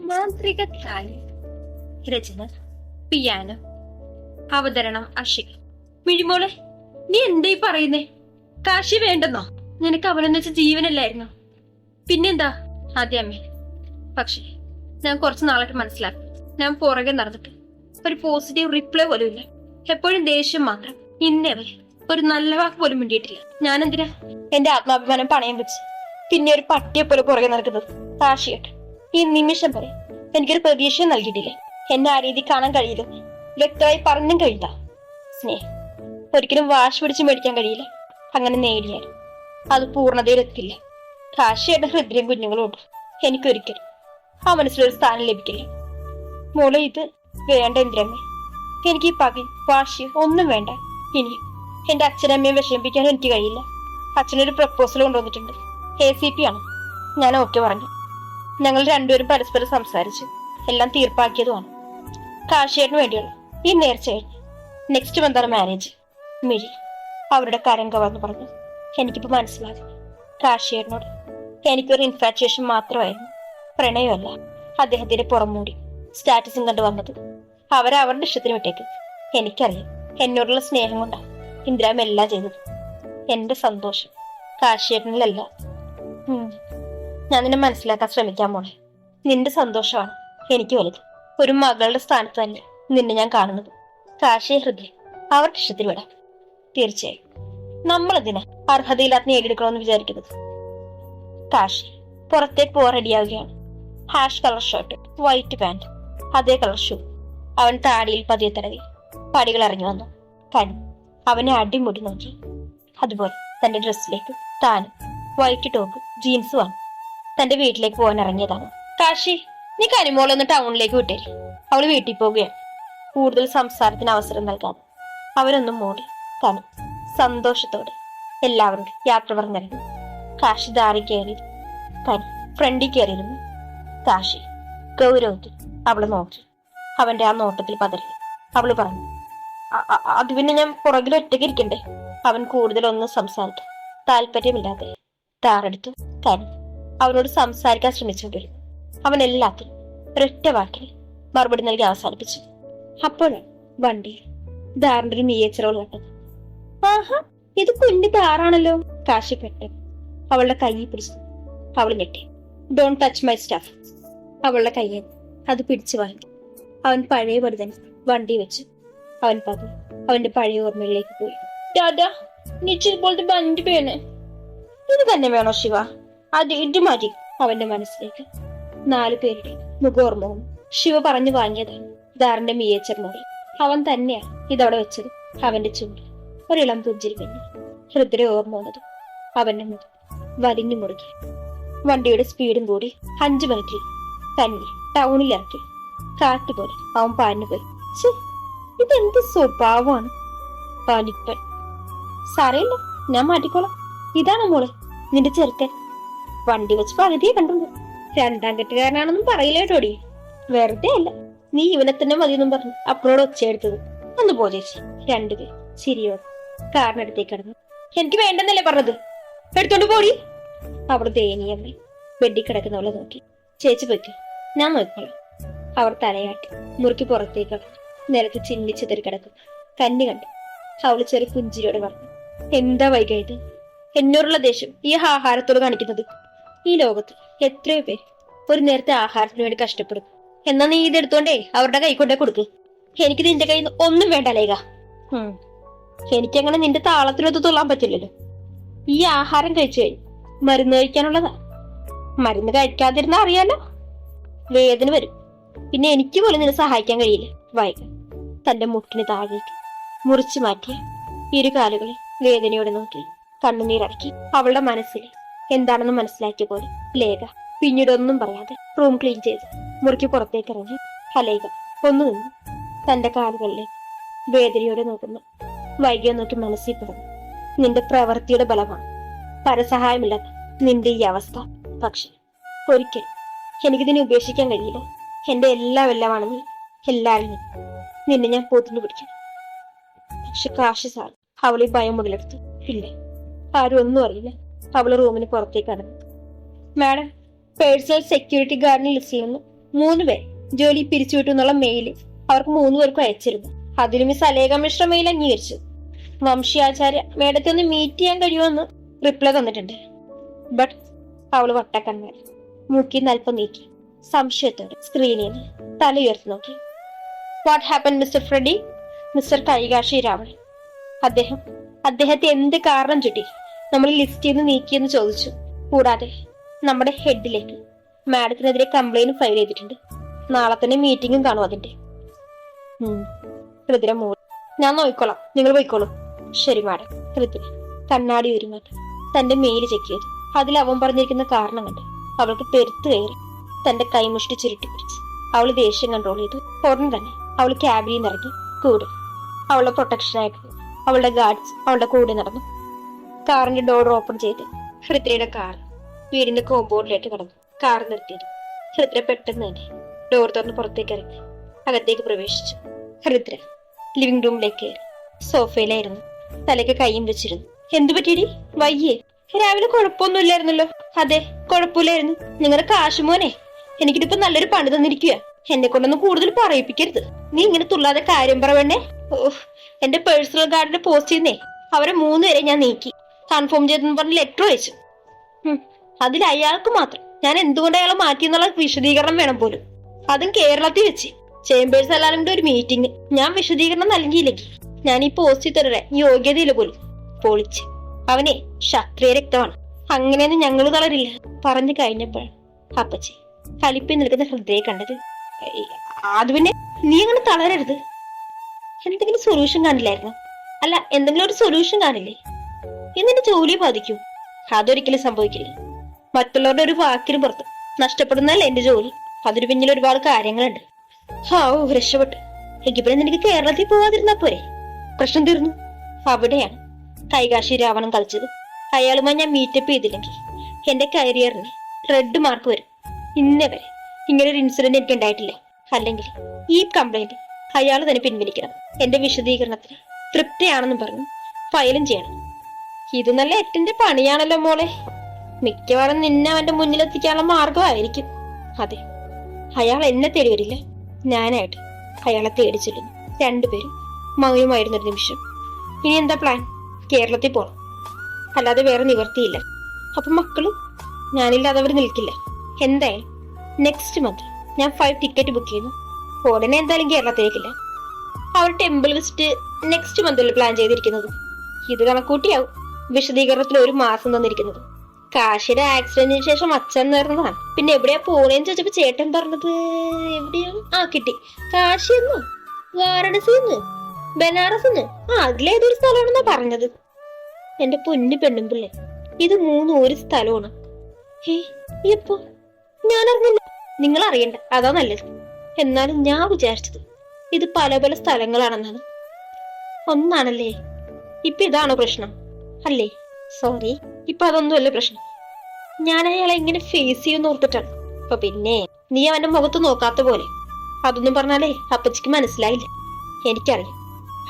മാന്ത്രിക ഖ്യാലി രചന പിയാന. അവതരണം അഷിക്. മിഴിമോളെ നീ എന്തായി പറയുന്നേ? കാശി വേണ്ടെന്നോ? നിനക്ക് അവനെന്ന് വെച്ച ജീവനല്ലായിരുന്നു? പിന്നെന്താ? അമ്മ. പക്ഷേ ഞാൻ കുറച്ച് നാളായിട്ട് മനസ്സിലാക്കി. ഞാൻ പുറകെ നടന്നിട്ട് ഒരു പോസിറ്റീവ് റിപ്ലൈ പോലും ഇല്ല. എപ്പോഴും ദേഷ്യം മാത്രം. ഇന്നേ വരെ ഒരു നല്ല വാക്ക് പോലും മിണ്ടിയിട്ടില്ല. ഞാൻ എന്തിനാ എന്റെ ആത്മാഭിമാനം പണയം വെച്ച് പിന്നെ ഒരു പട്ടിയെ പോലെ പുറകെ നടക്കുന്നത്. കാശിയിട്ട് ഈ നിമിഷം വരെ എനിക്കൊരു പ്രതീക്ഷ നൽകിയിട്ടില്ലേ. എന്നെ ആ രീതി കാണാൻ കഴിയില്ല വ്യക്തമായി പറഞ്ഞും കഴിയില്ല. സ്നേഹം. ഒരിക്കലും വാശി പിടിച്ച് മേടിക്കാൻ കഴിയില്ല. അങ്ങനെ നേടിയാൽ അത് പൂർണതയിലെത്തില്ല. കാശിയുടെ ഹൃദയം കുഞ്ഞുങ്ങളോട് എനിക്കൊരിക്കലും ആ മനസ്സിലൊരു സ്ഥാനം ലഭിക്കില്ല. മോളെ ഇത് വേണ്ട എന്തിനമ്മേ എനിക്ക് ഈ പകി വാശി ഒന്നും വേണ്ട. ഇനി എന്റെ അച്ഛനമ്മയെ വിഷമിപ്പിക്കാനും എനിക്ക് കഴിയില്ല. അച്ഛനൊരു പ്രപ്പോസൽ കൊണ്ടുവന്നിട്ടുണ്ട്. എ സി പി ആണ്. ഞാൻ ഓക്കെ പറഞ്ഞു. ഞങ്ങൾ രണ്ടുപേരും പരസ്പരം സംസാരിച്ച് എല്ലാം തീർപ്പാക്കിയതുമാണ്. കാശിയേട്ടിന് വേണ്ടിയുള്ള ഈ നേർച്ച കഴിഞ്ഞ് നെക്സ്റ്റ് മന്താണ് മാരേജ് മിഴി അവരുടെ കരം കവർന്ന് പറഞ്ഞു. എനിക്കിപ്പോ മനസ്സിലാകും കാശിയേട്ടനോട് എനിക്കൊരു ഇൻഫാച്വേഷൻ മാത്രമായിരുന്നു. പ്രണയമല്ല. അദ്ദേഹത്തിന്റെ പുറംമൂടി സ്റ്റാറ്റസും കണ്ടു വന്നത് അവരവരുടെ ഇഷ്ടത്തിന് വിട്ടേക്ക് എനിക്കറിയാം. എന്നോടുള്ള സ്നേഹം കൊണ്ടാണ് ഇന്ദ്രാമെല്ലാം ചെയ്തത്. എന്റെ സന്തോഷം കാശിയേട്ടനിലല്ല. ഞാൻ നിന്നെ മനസ്സിലാക്കാൻ ശ്രമിക്കാൻ മോളെ നിന്റെ സന്തോഷമാണ് എനിക്ക് വലുത്. ഒരു മകളുടെ സ്ഥാനത്ത് തന്നെ നിന്നെ ഞാൻ കാണുന്നത്. കാശി ഹൃദയം അവർക്ക് ഇഷ്ടത്തിൽ വിടാം തീർച്ചയായും. നമ്മൾ ഇതിനെ അർഹതയില്ലാത്ത നേടിയെടുക്കണമെന്ന് വിചാരിക്കുന്നത്? കാശി പുറത്തേക്ക് പോകാൻ റെഡിയാവുകയാണ് hash colour shirt white pant അതേ കളർ ഷൂ അവൻ താടിയിൽ പതിയെ തടവി. പടികൾ ഇറങ്ങി വന്നു. കണി അവനെ അടിമുടി നോക്കി. അതുപോലെ തന്റെ ഡ്രസ്സിലേക്ക് താനും വൈറ്റ് ടോപ്പ് ജീൻസ് വാങ്ങി തന്റെ വീട്ടിലേക്ക് പോകാൻ ഇറങ്ങിയതാണ്. കാശി നീ ഒന്ന് ടൗണിലേക്ക് വിട്ടേ. അവൾ വീട്ടിൽ പോവുകയാണ്. കൂടുതൽ സംസാരത്തിന് അവസരം നൽകാതെ അവരൊന്നും മൂടി തണു. സന്തോഷത്തോടെ എല്ലാവരും യാത്ര പറഞ്ഞിറങ്ങി കാശി ദാറി കയറി കനി ഫ്രണ്ടിൽ കയറിയിരുന്നു. കാശി ഗൗരവത്തിൽ അവളെ നോക്കി. അവന്റെ ആ നോട്ടത്തിൽ പതറി. അവൾ പറഞ്ഞു "അ- അ- അത് പിന്നെ ഞാൻ പുറകിൽ ഒറ്റയ്ക്ക് ഇരിക്കണ്ടേ? അവൻ കൂടുതലൊന്നും സംസാരിക്കും താല്പര്യമില്ലാതെ താറെടുത്തു കനി അവനോട് സംസാരിക്കാൻ ശ്രമിച്ചുകൊണ്ടിരുന്നു അവൻ എല്ലാത്തിനും ഒരൊറ്റ വാക്കിന് മറുപടി നൽകി അവസാനിപ്പിച്ചു. അപ്പോഴാണ് വണ്ടി ദാറിന്റെ ഒരു മിയേച്ചറോൾ കണ്ടത്. ആഹാ ഇത് കുഞ്ഞു ദാറാണല്ലോ. കാശി പെട്ടെന്ന് അവളുടെ കൈ പിടിച്ചു. അവൾ ഞെട്ടി. ഡോൺ ടച്ച് മൈ സ്റ്റാഫ് അവളുടെ കയ്യിൽ അത് പിടിച്ചു വാങ്ങി. അവൻ പഴയ തന്നെ വണ്ടി വെച്ചു അവൻ പതി അവന്റെ പഴയ ഓർമ്മകളിലേക്ക് പോയി. ദാദാ നിശ്ചിത് ബണ്ടി വേണേ? ഇത് തന്നെ വേണോ ശിവ? അത് ഇത് മതി അവന്റെ മനസ്സിലേക്ക് നാലു പേരുടെ മുഖോർമ്മവും ശിവ പറഞ്ഞു വാങ്ങിയതാണ് ദാറിന്റെ മിയേച്ചർ മോളി അവൻ തന്നെയാണ് ഇതവിടെ വെച്ചത്. അവന്റെ ചുണ്ട് ഒരിളം പുഞ്ചിരി പിന്നെ ഹൃദയ ഓർമ്മ വന്നതും അവന്റെ മുഖം വലിഞ്ഞു മുറുകി. വണ്ടിയുടെ സ്പീഡും കൂടി അഞ്ചു മിനിറ്റിൽ തന്നെ ടൗണിലാക്കി കാട്ടുപോലെ അവൻ പാഞ്ഞു പോയി. ഛെ, ഇതെന്ത് സ്വഭാവമാണ്? പാലിപ്പൻ സാരയില്ല ഞാൻ മാറ്റിക്കോളാം. ഇതാണ് മോളെ? നിന്റെ ചെറുക്കൻ? വണ്ടി വെച്ച് പകുതിയെ കണ്ടുള്ളൂ. രണ്ടാം കെട്ടുകാരനാണെന്നും പറയില്ല കേട്ടോടി വെറുതെ അല്ല. നീ ഇവനെ തന്നെ മതിയെന്നും പറഞ്ഞു. അപ്പനോട് ഒച്ചയെടുത്തത് ഒന്ന് പോ ചേച്ചി. രണ്ടുപേർ ശരിയോ കാറിനടുത്തേക്ക് കിടന്നു. എനിക്ക് വേണ്ടെന്നല്ലേ പറഞ്ഞത്. എടുത്തോണ്ട് പോടി അവിടെ ദയനീയമ്മ ബെഡിൽ കിടക്കുന്നവളെ നോക്കി. ചേച്ചി പോയിക്കോ. ഞാൻ നോക്കിക്കോളാം. അവർ തലയാട്ടി. മുറുക്കി പുറത്തേക്ക് നിലത്ത് ചിന്നി ചിതറി കിടക്കും. കന്നി കണ്ടു. അവൾ ചെറിയ പുഞ്ചിരിയോടെ പറഞ്ഞു. എന്താ വൈകായത്? എന്നോടുള്ള ദേഷ്യം. ഈ ആഹാരത്തോട് കാണിക്കുന്നത്. ഈ ലോകത്ത് എത്രയോ പേര് ഒരു നേരത്തെ ആഹാരത്തിന് വേണ്ടി കഷ്ടപ്പെടുന്നു എന്നാ നീ ഇതെടുത്തോണ്ടേ അവരുടെ കൈ കൊണ്ടേ കൊടുക്ക്. എനിക്ക് നിന്റെ കയ്യിൽ നിന്ന് ഒന്നും വേണ്ട ലേഖ. എനിക്കങ്ങനെ നിന്റെ താളത്തിനൊത്ത് തൊള്ളാൻ പറ്റില്ലല്ലോ. ഈ ആഹാരം കഴിച്ചു കഴിഞ്ഞു മരുന്ന് കഴിക്കാനുള്ളതാ. മരുന്ന് കഴിക്കാതിരുന്ന അറിയാലോ. വേദന വരും. പിന്നെ എനിക്ക് പോലും നിന്നെ സഹായിക്കാൻ കഴിയില്ല വൈക തന്റെ മുട്ടിന് താഴേക്ക് മുറിച്ചു മാറ്റിയ ഇരു കാലുകളെ വേദനയോടെ നോക്കി കണ്ണുനീരടക്കി അവളുടെ മനസ്സിൽ എന്താണെന്ന് മനസ്സിലാക്കിയ പോലെ ലേഖ. പിന്നീട് ഒന്നും പറയാതെ റൂം ക്ലീൻ ചെയ്ത് മുറിക്ക് പുറത്തേക്ക് ഇറങ്ങി. ഹലേഖ ഒന്നു നിന്നു തന്റെ കാലുകളിലേക്ക് വേദനയോടെ നോക്കുന്നു. വൈകിയെ നോക്കി മനസ്സിൽ പറഞ്ഞു നിന്റെ പ്രവൃത്തിയുടെ ബലമാണ്. പരസഹായമില്ലാത്ത നിന്റെ ഈ അവസ്ഥ. പക്ഷെ ഒരിക്കലും എനിക്കിതിനെ ഉപേക്ഷിക്കാൻ കഴിയില്ല. എന്റെ എല്ലാം എല്ലാമാണ് നീ എല്ലാവരും നിന്നെ ഞാൻ പോത്തിന് പിടിക്കണം പക്ഷെ കാശി സാർ അവളെ ഭയം മുതലെടുത്തു. ഇല്ല ആരും ഒന്നും അറിയില്ല. അവൾ റൂമിന് പുറത്തേക്ക് കടന്നു. മാഡം പേഴ്സണൽ സെക്യൂരിറ്റി ഗാർഡിന് ലിസ്റ്റ് ചെയ്യുന്നു മൂന്ന് പേർ ജോലി പിരിച്ചുവിട്ടു എന്നുള്ള മെയിൽ അവർക്ക് മൂന്ന് പേർക്കും അയച്ചിരുന്നു. അതിൽ മിസ് അലേഖ മിശ്ര മെയിൽ അംഗീകരിച്ചു. വംശിയാചാര്യ മേഡത്തെ ഒന്ന് മീറ്റ് ചെയ്യാൻ കഴിയുമെന്ന് റിപ്ലൈ തന്നിട്ടുണ്ട്. ബട്ട് അവൾ വട്ടക്കണ്ണാൽ മൂക്കി നൽപ്പം നീക്കി. സംശയത്തോടെ സ്ക്രീനിൽ നിന്ന് തല ഉയർത്തി നോക്കി. What happen mister Freddy mister Kaikashi Ravanan. അദ്ദേഹം അദ്ദേഹത്തെ എന്ത് കാരണം ചുറ്റി? നമ്മൾ ലിസ്റ്റിൽ നിന്ന് നീക്കിയെന്ന് ചോദിച്ചു. കൂടാതെ നമ്മുടെ ഹെഡിലേക്ക് മാഡത്തിനെതിരെ കംപ്ലൈന്റ് ഫയൽ ചെയ്തിട്ടുണ്ട്. നാളെ തന്നെ മീറ്റിംഗും കാണും അതിന്റെ. ഞാൻ നോക്കിക്കോളാം നിങ്ങൾ പോയിക്കോളൂ. ശരി മാഡം ഹൃദയ കണ്ണാടി ഒരുങ്ങാട്ട് തന്റെ മെയിൽ ചെക്ക് ചെയ്തു. അതിൽ അവൻ പറഞ്ഞിരിക്കുന്ന കാരണം കണ്ട്. അവൾക്ക് പെരുത്ത് കയറി. തന്റെ കൈമുഷ്ടി ചുരുട്ടി പിടിച്ച്. അവൾ ദേഷ്യം കൺട്രോൾ ചെയ്തു. ഉടൻ തന്നെ അവൾ ക്യാബിനിൽ നിന്ന് ഇറങ്ങി. കൂടെ. അവളുടെ പ്രൊട്ടക്ഷനായിട്ട് അവളുടെ ഗാർഡ്സ് അവളുടെ കൂടെ നടന്നു. കാറിന്റെ ഡോർ ഓപ്പൺ ചെയ്ത് ഹൃദ്രയുടെ കാർ വീടിന്റെ കോമ്പൗണ്ടിലേക്ക് കടന്നു. കാർ നിർത്തിയത്. ഹൃദ്ര പെട്ടെന്ന് തന്നെ ഡോർ തുറന്ന് പുറത്തേക്ക് ഇറങ്ങി. അകത്തേക്ക് പ്രവേശിച്ചു. ഹൃദ്ര ലിവിംഗ് റൂമിലേക്ക് സോഫയിലായിരുന്നു. തലയ്ക്ക് കൈയും വെച്ചിരുന്നു. എന്തു പറ്റിയടി? വയ്യേ. രാവിലെ കുഴപ്പമൊന്നുമില്ലായിരുന്നല്ലോ അതെ കുഴപ്പമില്ലായിരുന്നു. നിങ്ങളുടെ കാശുമോനെ എനിക്കിതിപ്പോ നല്ലൊരു പണി തന്നിരിക്കുക എന്നെ കൊണ്ടൊന്നും കൂടുതൽ പറയിപ്പിക്കരുത്. നീ ഇങ്ങനെ തുള്ളാതെ കാര്യം പറവണ്ണേ ഓഹ് എന്റെ പേഴ്സണൽ ഗാർഡിന്റെ പോസ്റ്റ് ചെയ്യുന്നേ. അവരെ മൂന്നുപേരെ ഞാൻ നീക്കി. കൺഫേം ചെയ്തെന്ന് പറഞ്ഞ് ലെറ്റർ വെച്ചു അതിൽ അയാൾക്ക് മാത്രം. ഞാൻ എന്തുകൊണ്ട് അയാളെ മാറ്റി എന്നുള്ള വിശദീകരണം വേണം പോലും. അതും കേരളത്തിൽ വെച്ച്. ചേംബേഴ്സ് എല്ലാവരും ഒരു മീറ്റിംഗ് ഞാൻ വിശദീകരണം നൽകിയില്ലെങ്കിൽ ഞാൻ ഈ പോസ്റ്റ് തരേ യോഗ്യതയില്ല പോലും. പൊളിച്ച്. അവനെ ക്ഷത്രിയ രക്തമാണ്. അങ്ങനെയൊന്നും ഞങ്ങൾ തളരില്ല. പറഞ്ഞു കഴിഞ്ഞപ്പോൾ അപ്പച്ചി കലിപ്പി നിൽക്കുന്ന ഹൃദയെ കണ്ടത് അത് പിന്നെ നീ അങ്ങനെ തളരരുത്. എന്തെങ്കിലും സൊല്യൂഷൻ കാണില്ലായിരുന്നു? അല്ല എന്തെങ്കിലും ഒരു സൊല്യൂഷൻ കാണില്ലേ? എന്നിട്ട് ജോലി ബാധിക്കൂ. അതൊരിക്കലും സംഭവിക്കില്ല. മറ്റുള്ളവരുടെ ഒരു വാക്കിന് പുറത്ത് നഷ്ടപ്പെടുന്നതല്ല എന്റെ ജോലി. അതിന് പിന്നിൽ ഒരുപാട് കാര്യങ്ങളുണ്ട്. ഹാ ഓ രക്ഷപ്പെട്ടു. എങ്കിൽ പിന്നെ നിനക്ക് കേരളത്തിൽ പോവാതിരുന്നാ പോരെ? പ്രശ്നം തീർന്നു. അവിടെയാണ് കൈകാശി രാവണം കളിച്ചത്. അയാളുമായി ഞാൻ മീറ്റപ്പ് ചെയ്തില്ലെങ്കിൽ എന്റെ കരിയറിന് റെഡ് മാർക്ക് വരും. ഇന്നേ വരെ ഇങ്ങനെ ഒരു ഇൻസിഡന്റ് എനിക്ക് ഉണ്ടായിട്ടില്ല. അല്ലെങ്കിൽ ഈ കംപ്ലൈന്റ് അയാൾ തന്നെ പിൻവലിക്കണം. എന്റെ വിശദീകരണത്തിന് തൃപ്തിയാണെന്നും പറഞ്ഞു ഫയലും ചെയ്യണം. ഇത് നല്ല എട്ടിന്റെ പണിയാണല്ലോ മോളെ. മിക്കവാറും നിന്നെ അവന്റെ മുന്നിലെത്തിക്കാനുള്ള മാർഗമായിരിക്കും അതെ അയാൾ എന്നെ തേടി വരില്ല. ഞാനായിട്ട് അയാളെ തേടി ചെല്ലുന്നു. രണ്ടുപേരും മൗനമായിരുന്നൊരു നിമിഷം. ഇനി എന്താ പ്ലാൻ കേരളത്തിൽ പോണം. അല്ലാതെ വേറെ നിവർത്തിയില്ല അപ്പൊ മക്കളും ഞാനില്ലാതെ അവർ നിൽക്കില്ല. എന്തായാലും നെക്സ്റ്റ് മന്ത് ഞാൻ ഫൈവ് ടിക്കറ്റ് ബുക്ക് ചെയ്യുന്നു. ഉടനെ എന്തായാലും കേരളത്തിലേക്കില്ല. അവർ ടെമ്പിൾ വിസിറ്റ് നെക്സ്റ്റ് മന്തിൽ പ്ലാൻ ചെയ്തിരിക്കുന്നത്. ഇത് കണക്കൂട്ടിയാവും. വിശദീകരണത്തിൽ ഒരു മാസം തന്നിരിക്കുന്നത്. കാശിയുടെ ആക്സിഡന്റിന് ശേഷം അച്ഛൻ നേർന്നതാണ് പിന്നെ എവിടെയാ പോണേന്ന് ചോദിച്ചപ്പോ ചേട്ടൻ പറഞ്ഞത് എവിടെയാ? ആ കിട്ടി. കാശിന്ന് വാരണസിന്ന് ബനാറസിന്ന് ആ അതിലേതൊരു സ്ഥലമാണെന്നാ പറഞ്ഞത്. എന്റെ പൊന്നു പെണ്ണും പിള്ളേ ഇത് മൂന്നും ഒരു സ്ഥലമാണ്. ഏ എപ്പോ? ഞാൻ നിങ്ങൾ അറിയണ്ട അതാ നല്ലത്. എന്നാലും ഞാൻ വിചാരിച്ചത് ഇത് പല പല സ്ഥലങ്ങളാണെന്നാണ്. ഒന്നാണല്ലേ? ഇപ്പൊ ഇതാണോ പ്രശ്നം? അല്ലേ? സോറി ഇപ്പൊ അതൊന്നുമല്ല പ്രശ്നം. ഞാൻ അയാളെ എങ്ങനെ ഫേസ് ചെയ്യുമെന്ന് ഓർത്തിട്ടാണ്. അപ്പൊ പിന്നെ നീ അവന്റെ മുഖത്ത് നോക്കാത്ത പോലെ. അതൊന്നും പറഞ്ഞാലേ അപ്പച്ചിക്ക് മനസ്സിലായില്ല. എനിക്കറിയാം.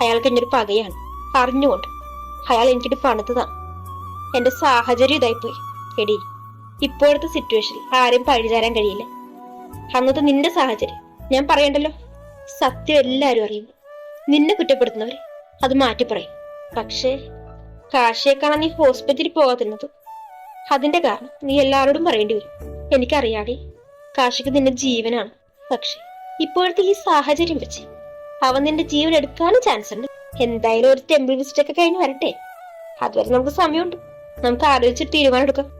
അയാൾക്ക് എന്നൊരു പകയാണ്. അറിഞ്ഞുകൊണ്ട്. അയാൾ എനിക്കിട്ട് പണിതതാണ് എന്റെ സാഹചര്യം ഇതായിപ്പോയി. എടി ഇപ്പോഴത്തെ സിറ്റുവേഷനിൽ ആരെയും പഴിചാരാൻ കഴിയില്ല. അന്നത്തെ നിന്റെ സാഹചര്യം. ഞാൻ പറയണ്ടല്ലോ? സത്യം എല്ലാരും അറിയുന്നു. നിന്നെ കുറ്റപ്പെടുത്തുന്നവര് അത് മാറ്റി പറയും. പക്ഷേ കാശിയെ കാണാൻ നീ ഹോസ്പിറ്റലിൽ പോകാതിരുന്നത്. അതിന്റെ കാരണം നീ എല്ലാവരോടും പറയേണ്ടി വരും. എനിക്കറിയാടി കാശിക്ക് നിന്റെ ജീവനാണ്. പക്ഷെ ഇപ്പോഴത്തെ ഈ സാഹചര്യം വെച്ച് അവൻ നിന്റെ ജീവൻ എടുക്കാനും ചാൻസ് ഉണ്ട്. എന്തായാലും ഒരു ടെമ്പിൾ വിസിറ്റ് ഒക്കെ കഴിഞ്ഞ് വരട്ടെ. അതുവരെ നമുക്ക് സമയമുണ്ട്. നമുക്ക് ആലോചിച്ച് തീരുമാനം എടുക്കാം.